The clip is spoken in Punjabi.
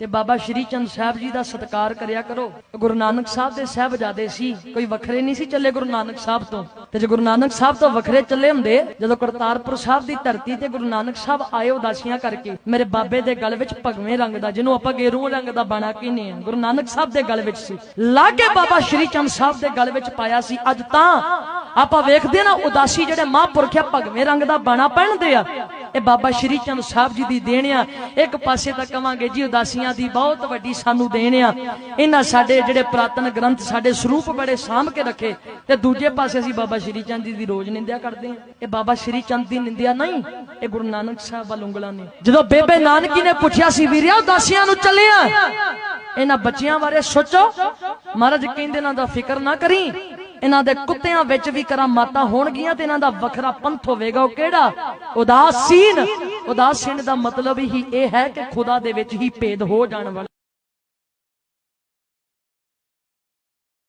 ਤੇ ਬਾਬਾ ਸ਼੍ਰੀ ਚੰਦ ਸਾਹਿਬ ਜੀ ਦਾ ਸਤਿਕਾਰ ਕਰਿਆ ਕਰੋ। ਗੁਰੂ ਨਾਨਕ ਸਾਹਿਬ ਦੇ ਸਾਹਿਬਜ਼ਾਦੇ ਸੀ, ਕੋਈ ਵੱਖਰੇ ਨਹੀਂ ਸੀ ਚੱਲੇ ਗੁਰੂ ਨਾਨਕ ਸਾਹਿਬ ਤੋਂ। ਤੇ ਜੇ ਗੁਰੂ ਨਾਨਕ ਸਾਹਿਬ ਤੋਂ ਵੱਖਰੇ ਚੱਲੇ ਹੁੰਦੇ, ਜਦੋਂ ਕਰਤਾਰਪੁਰ ਸਾਹਿਬ ਦੀ ਧਰਤੀ ਤੇ ਗੁਰੂ ਨਾਨਕ ਸਾਹਿਬ ਆਏ ਉਦਾਸੀਆਂ ਕਰਕੇ, ਮੇਰੇ ਬਾਬੇ ਦੇ ਗਲ ਵਿੱਚ ਭਗਵੇਂ ਰੰਗ ਦਾ, ਜਿਹਨੂੰ ਆਪਾਂ ਗੇਰੂ ਰੰਗ ਦਾ ਬਾਣਾ ਕਹਿੰਦੇ ਆ ਗੁਰੂ ਨਾਨਕ ਸਾਹਿਬ ਦੇ ਗਲ ਵਿੱਚ ਸੀ। ਲਾ ਕੇ ਬਾਬਾ ਸ਼੍ਰੀ ਚੰਦ ਸਾਹਿਬ ਦੇ ਗਲ ਵਿੱਚ ਪਾਇਆ ਸੀ, ਅੱਜ ਤਾਂ ਆਪਾਂ ਵੇਖਦੇ ਨਾ ਉਦਾਸੀ ਜਿਹੜੇ ਮਹਾਂਪੁਰਖ ਆ, ਭਗਵੇਂ ਰੰਗ ਦਾ ਬਾਣਾ ਪਹਿਨਦੇ ਆ। ਇਹ ਬਾਬਾ ਸ਼੍ਰੀ ਚੰਦ ਸਾਹਿਬ ਜੀ ਦੀ ਦੇਣ ਆ। ਇੱਕ ਪਾਸੇ ਤਾਂ ਕਵਾਂਗੇ ਜੀ ਉਦਾਸੀਆਂ ਦੀ ਬਹੁਤ ਵੱਡੀ ਸਾਨੂੰ ਦੇਣ ਆ। ਇਹਨਾਂ ਸਾਡੇ ਜਿਹੜੇ ਪ੍ਰਾਤਨ ਗ੍ਰੰਥ ਸਾਡੇ ਸਰੂਪ ਬੜੇ ਸਾਂਭ ਕੇ ਰੱਖੇ। ਤੇ ਦੂਜੇ ਪਾਸੇ ਅਸੀਂ ਬਾਬਾ ਸ਼੍ਰੀ ਚੰਦ ਜੀ ਦੀ ਰੋਜ਼ ਨਿੰਦਿਆ ਕਰਦੇ ਆ। ਇਹ ਬਾਬਾ ਸ਼੍ਰੀ ਚੰਦ ਦੀ ਨਿੰਦਿਆ ਨਹੀਂ, ਇਹ ਗੁਰੂ ਨਾਨਕ ਸਾਹਿਬ ਵੱਲ ਉਂਗਲਾਂ ਨੇ। ਜਦੋਂ ਬੇਬੇ ਨਾਨਕੀ ਨੇ ਪੁੱਛਿਆ ਸੀ ਵੀਰਿਆ, ਉਦਾਸੀਆਂ ਨੂੰ ਚੱਲਿਆ। ਇਹਨਾਂ ਬੱਚਿਆਂ ਬਾਰੇ ਸੋਚੋ। ਮਹਾਰਾਜ ਕਹਿੰਦੇ ਇਹਨਾਂ ਦਾ ਫਿਕਰ ਨਾ ਕਰੀ। ਇਹਨਾਂ ਦੇ ਕੁੱਤਿਆਂ ਵਿੱਚ ਵੀ ਕਰਾਂ ਮਾਤਾ ਹੋਣਗੀਆਂ ਤੇ ਇਹਨਾਂ ਦਾ ਵੱਖਰਾ ਪੰਥ ਹੋਵੇਗਾ। ਉਹ ਕਿਹੜਾ? ਉਦਾਸੀਨ। ਉਦਾਸੀਨ ਦਾ ਮਤਲਬ ਹੀ ਇਹ ਹੈ ਕਿ ਖੁਦਾ ਦੇ ਵਿੱਚ ਹੀ ਭੇਦ ਹੋ ਜਾਣ ਵਾਲਾ।